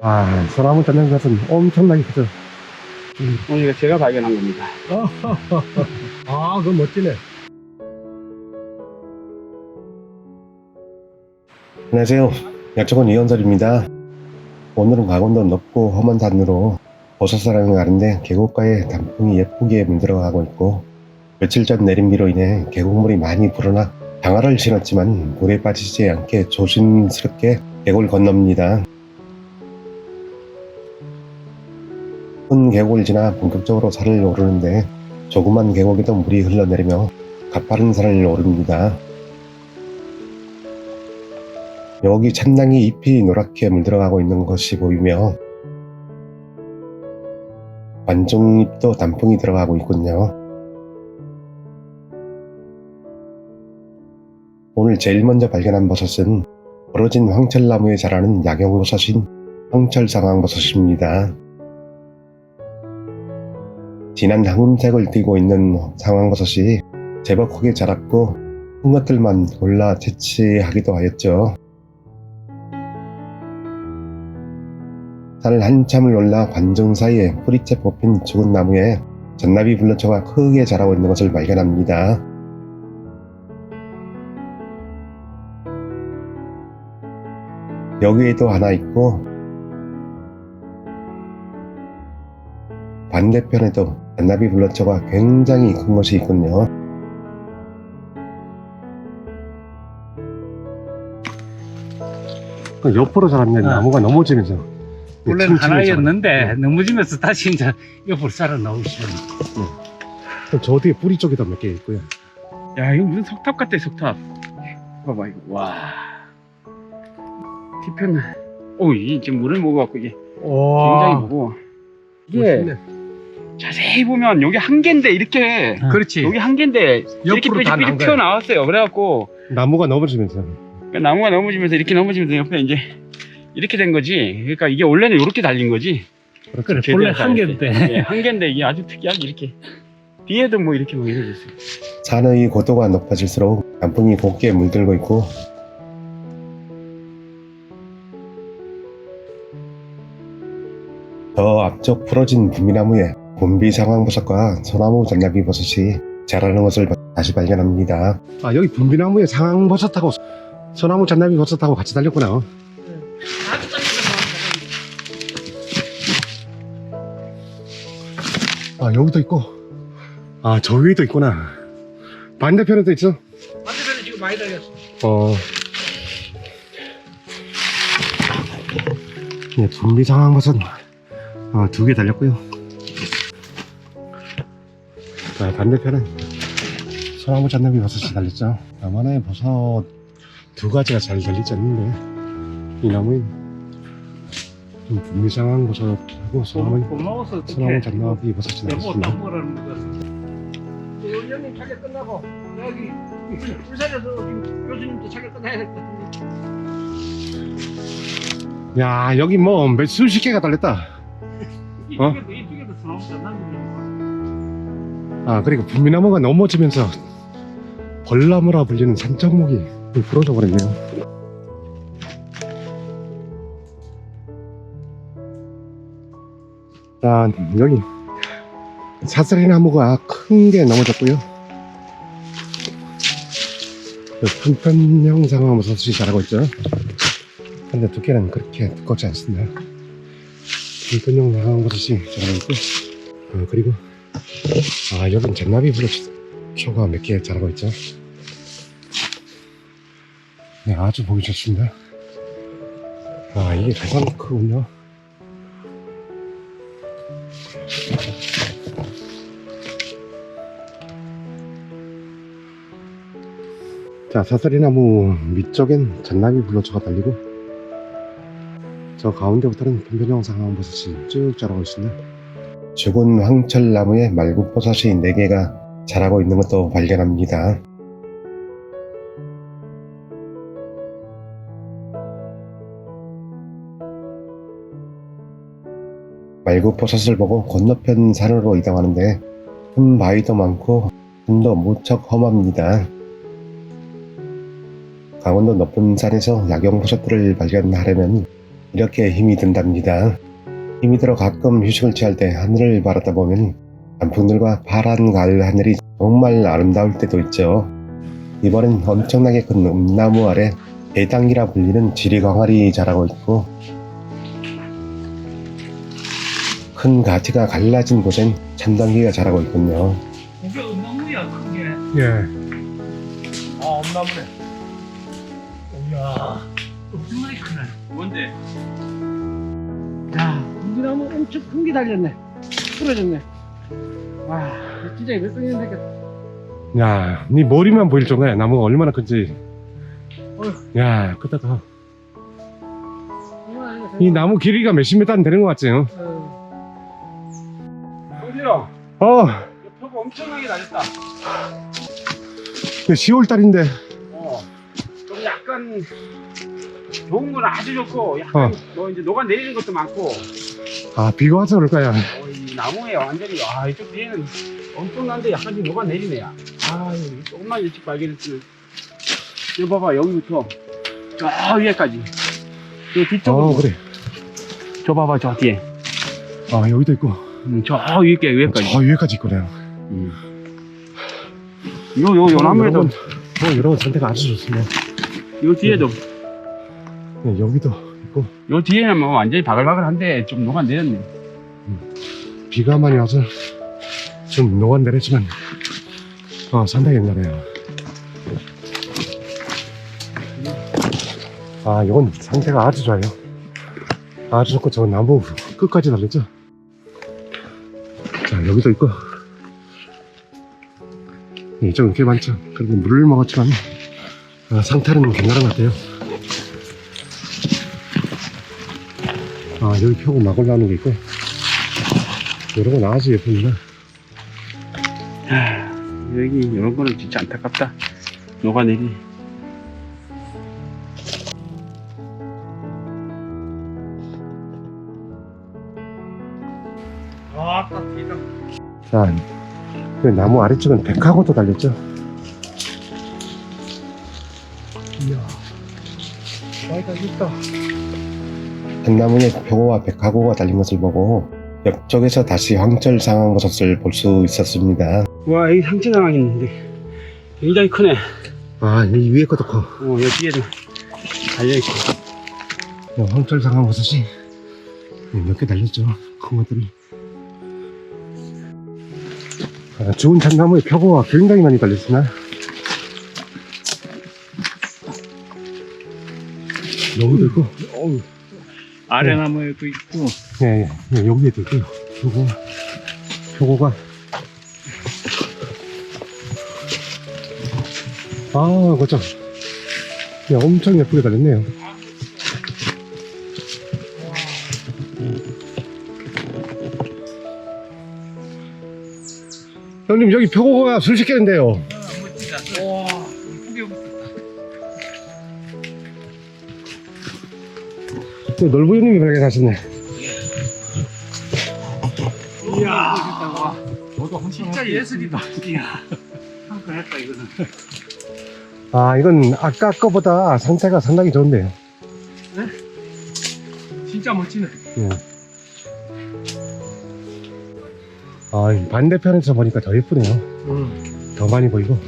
아, 소나무 찾는 것은 엄청나게 크죠. 오늘 이거 제가 발견한 겁니다. 아, 그건 멋지네. 안녕하세요. 약초원 이현설입니다. 오늘은 강원도 높고 험한 산으로 버섯사랑을 가는데 계곡가에 단풍이 예쁘게 물들어가고 있고 며칠 전 내린 비로 인해 계곡물이 많이 불어나 장화를 신었지만 물에 빠지지 않게 조심스럽게 계곡을 건넙니다. 큰 계곡을 지나 본격적으로 산을 오르는데 조그만 계곡에도 물이 흘러내리며 가파른 산을 오릅니다. 여기 참나무 잎이 노랗게 물들어가고 있는 것이 보이며 관종잎도 단풍이 들어가고 있군요. 오늘 제일 먼저 발견한 버섯은 벌어진 황철나무에 자라는 약용버섯인 황철상황버섯입니다. 진한 황금색을 띠고 있는 상황버섯이 제법 크게 자랐고 큰 것들만 골라 채취하기도 하였죠. 산을 한참을 올라 관중 사이에 뿌리째 뽑힌 죽은 나무에 전나비 블러처가 크게 자라고 있는 것을 발견합니다. 여기에도 하나 있고 반대편에도 전나비 블러처가 굉장히 큰 것이 있군요. 그 옆으로 자라면 아. 나무가 넘어지면서. 원래는 하나였는데 넘어지면서 다시 이제 옆으로 살아 나오시면. 자라. 저 뒤에 뿌리 쪽에도 몇 개 있고요. 야 이거 무슨 석탑 같아 석탑. 봐봐 이거 와. 뒤편은 오 이게 지금 물을 먹어갖고 이게 굉장히 무거워. 이게 멋있네. 자세히 보면 여기 한 개인데 이렇게 그렇지. 여기 한 개인데 이렇게 옆으로 다 삐죽삐죽 난 거야. 튀어나왔어요. 그래갖고 나무가 넘어지면서. 나무가 넘어지면서 이렇게 넘어지면서 옆에 이제 이렇게 된 거지. 그러니까 이게 원래는 이렇게 달린 거지. 그래, 제대로 본래 한 개인데. 때. 예, 한 개인데 이게 아주 특이하게 이렇게 뒤에도 뭐 이렇게 뭐 이래졌어요. 산의 고도가 높아질수록 단풍이 곱게 물들고 있고 저 앞쪽 풀어진 분비나무에 분비상황버섯과 소나무 전나비 버섯이 자라는 것을 다시 발견합니다. 아, 여기 분비나무에 상황버섯하고 소나무 잔나비 버섯하고 같이 달렸구나. 아, 여기도 있고. 아, 저 위에도 있구나. 반대편에도 있어. 반대편에 지금 많이 달렸어. 어. 네, 분비 상황 버섯 어, 두개 달렸고요. 자, 반대편은 소나무 잔나비 버섯이 달렸죠. 나만의 버섯 두 가지가 잘 달리지 않는데 이 나무에 좀 분비 상황버섯하고 소나무 소나무 잔나비 버섯이 달렸습니다. 땅보라는 거다. 우리 형님 차례 끝나고 여기 울산에서 지금 교수님도 차례 끝나야 될 것 같은데. 야, 여기 뭐 몇 수십 개가 달렸다. 어? 아 그리고 분미나무가 넘어지면서 벌나무라 불리는 산적목이 부러져 버렸네요. 자 여기 사슬이 나무가 큰 게 넘어졌고요. 풍편형 상황 버섯이 자라고 있죠. 근데 두께는 그렇게 두껍지 않습니다. 풍편형 상황 버섯이 자라고 있고 어, 그리고 아, 여긴 잔나비 블루초가 몇 개 자라고 있죠. 네, 아주 보기 좋습니다. 아, 이게 가장 크군요. 자, 사다리나무 밑쪽엔 잔나비 블루초가 달리고, 저 가운데부터는 편변형 상황버섯이 쭉 자라고 있습니다. 죽은 황철나무에 말굽버섯이 4개가 자라고 있는 것도 발견합니다. 말굽버섯을 보고 건너편 산으로 이동하는데 큰 바위도 많고 산도 무척 험합니다. 강원도 높은 산에서 야경 버섯들을 발견하려면 이렇게 힘이 든답니다. 힘이 들어 가끔 휴식을 취할 때 하늘을 바라다 보면 단풍들과 파란 가을 하늘이 정말 아름다울 때도 있죠. 이번엔 엄청나게 큰 음나무 아래 대당이라 불리는 지리광활이 자라고 있고 큰 가지가 갈라진 곳엔 참당귀가 자라고 있군요. 이게 엄나무야 큰게 예. 아 엄나무네 이야 엄청나게 크네 뭔데? 야 공기나무 엄청 큰 게 달렸네 부러졌네 와 진짜 몇 동이나 되겠다 야, 네 머리만 보일 정도야. 나무가 얼마나 큰지. 야, 크다가. 이 나무 길이가 몇십 미터 안 되는 것 같지? 요 동실아 어, 표가 엄청나게 달렸다 10월 달인데. 어, 좀 약간 좋은 건 아주 좋고 약간 어. 뭐 이제 녹아 내리는 것도 많고 아, 비가 와서 그럴까요? 어, 이 나무에 완전히 아 이쪽 뒤에는 엄청난데 약간 좀 녹아 내리네야. 아 이거 조금만 일찍 발견했으면 이거 봐봐 여기부터 저 위에까지 저 뒤쪽으로 어, 그래. 저 봐봐 저 뒤에 아, 여기도 있고. 음, 저 위에 위에까지 저 위에까지 있구나. 음. 요요 요 나무에도 여러분, 뭐, 여러분 상태가 아주 좋습니다. 요 뒤에도 네, 여기도 있고. 요 뒤에는 뭐 완전히 바글바글한데 좀 녹아 내렸네. 비가 많이 와서 좀 녹아내렸지만, 어, 상당히 옛날에요. 아, 이건 상태가 아주 좋아요. 아주 좋고, 저 나무 끝까지 달렸죠? 자, 여기도 있고. 이쪽은 꽤 많죠. 그리고 물을 먹었지만, 아, 상태는 괜찮은 것 같아요. 아, 여기 표고 막 올라오는 게 있고. 이런 건 아주 예쁩니다. 하, 여기 이런 거는 진짜 안타깝다. 녹아내리. 아, 딱 비가. 자, 그 나무 아래쪽은 백하고도 달렸죠. 이야. 와이가 있다. 한 나무에 표고와 백화고가 달린 것을 보고 옆쪽에서 다시 황철 상황버섯을 볼 수 있었습니다. 와, 여기 상체 상황 있는데. 굉장히 크네. 아, 이 위에 것도 커. 어, 여기 뒤에도 달려있고. 어, 황철 상황버섯이 몇 개 달렸죠. 큰 것들이. 아, 좋은 참나무에 표고가 굉장히 많이 달렸습니다. 여기도 있고, 어우. 아래 나무에도 있고. 예, 예, 예, 여기에도 있고, 표고, 표고가. 아, 그죠. 야, 엄청 예쁘게 달렸네요. 형님, 여기 표고가 술 시켰는데요. 넓은 형님이 발견하셨네. 이야. 저도 진짜 예술이다. 이야. 한건 했다, 이거는. 아, 이건 아까 거보다 상태가 상당히 좋은데요. 진짜 멋지네. 아, 이 반대편에서 보니까 더 예쁘네요. 응. 더 많이 보이고.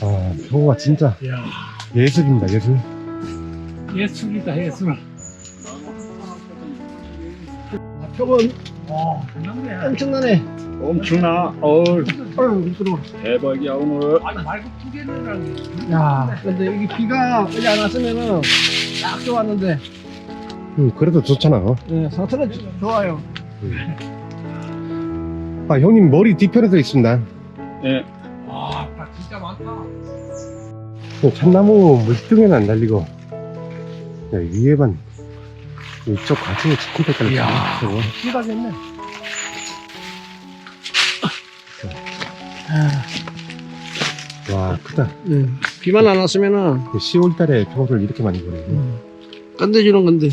아, 표고가 진짜 이야. 예술입니다, 예술. 예술이다, 예술. 아, 표본. 와, 엄청나네. 엄청나. 어우, 어휴, 미끄러워. 대박이야, 오늘. 아니, 말고 두 개는 야, 근데 여기 비가 오지 않았으면은 딱 좋았는데, 음, 그래도 좋잖아. 예, 상태는 조- 좋아요. 아, 형님 머리 뒤편에도 있습니다. 예. 와, 진짜 많다. 그 참나무 물등에는 안 달리고, 야, 위에만, 이쪽 가슴에 치킨 색깔 이야. 저거. 비가겠네. 와, 크다. 예, 비만 안 왔으면은 10월 달에 표고를 이렇게 많이 보네요. 건드주는 건데.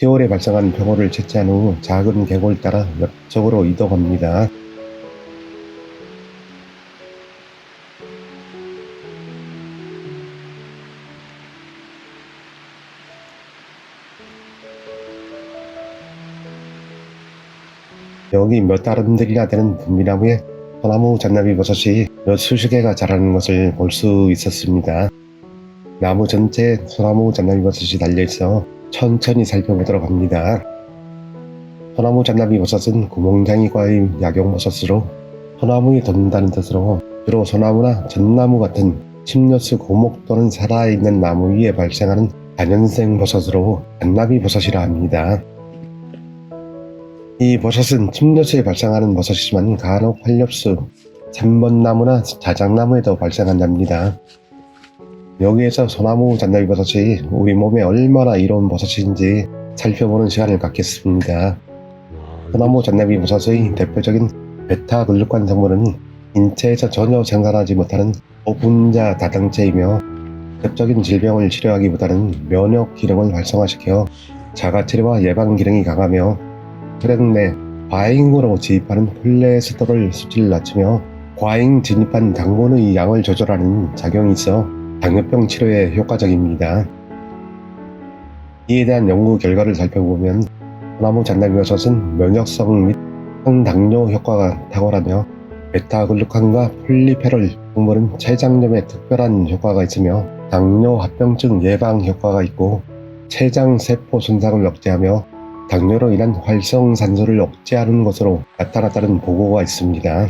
10월에 발생한 병호를 채취한 후 작은 계곡을 따라 옆쪽으로 이동합니다. 여기 몇 달음들이나 되는 분비나무에 소나무 잔나비 버섯이 몇 수십 개가 자라는 것을 볼 수 있었습니다. 나무 전체에 소나무 잔나비 버섯이 달려있어 천천히 살펴보도록 합니다. 소나무 잔나비 버섯은 구멍장이과의 약용버섯으로 소나무에 돋는다는 뜻으로 주로 소나무나 전나무 같은 침려수 고목 또는 살아있는 나무 위에 발생하는 단연생 버섯으로 잔나비 버섯이라 합니다. 이 버섯은 침려수에 발생하는 버섯이지만 간혹 활엽수, 삼번나무나 자작나무에도 발생한답니다. 여기에서 소나무 잔나비 버섯이 우리 몸에 얼마나 이로운 버섯인지 살펴보는 시간을 갖겠습니다. 소나무 잔나비 버섯의 대표적인 베타글루칸 성분은 인체에서 전혀 생산하지 못하는 고분자 다당체이며 직접적인 질병을 치료하기보다는 면역 기능을 활성화시켜 자가 치료와 예방 기능이 강하며 내 과잉으로 지입하는 콜레스테롤 수치를 낮추며 과잉 진입한 당분의 양을 조절하는 작용이 있어 당뇨병 치료에 효과적입니다. 이에 대한 연구 결과를 살펴보면 소나무 잔나비버섯은 면역성 및 항당뇨 효과가 탁월하며 베타글루칸과 폴리페롤 성분은 췌장염에 특별한 효과가 있으며 당뇨 합병증 예방 효과가 있고 췌장 세포 손상을 억제하며 당뇨로 인한 활성산소를 억제하는 것으로 나타났다는 보고가 있습니다.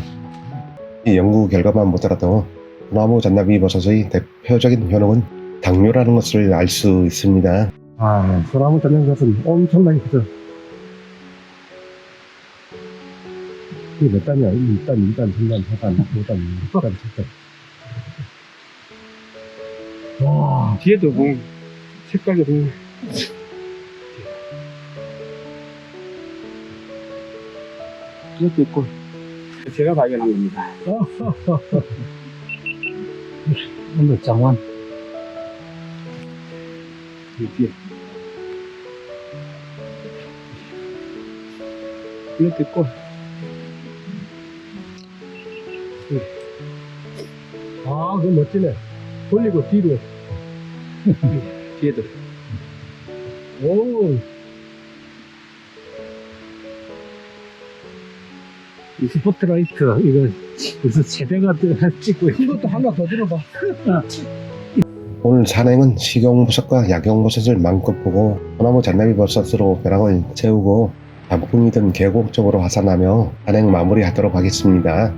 이 연구 결과만 보더라도 소나무 잔나비 버섯의 대표적인 효능은 당뇨라는 것을 알 수 있습니다. 아, 소나무 잔나비 버섯은 엄청나게 크죠. 이게 몇 단이야? 1단, 2단, 3단, 4단, 5단, 6단, 7단. 와, 뒤에도 보면 색깔도 보면 이것도 있고. 제가 발견한 겁니다. 오늘 장원. 이 뒤에 이것도 있고. 아, 그거 멋지네. 돌리고 뒤로. 뒤에도 오, 이 스포트라이트, 이거, 무슨 세대가 찍고 이것도 하나 더 들어봐. 오늘 산행은 식용버섯과 약용버섯을 마음껏 보고 소나무 잔나비 버섯으로 벼랑을 채우고 단풍이 든 계곡 쪽으로 하산하며 산행 마무리하도록 하겠습니다.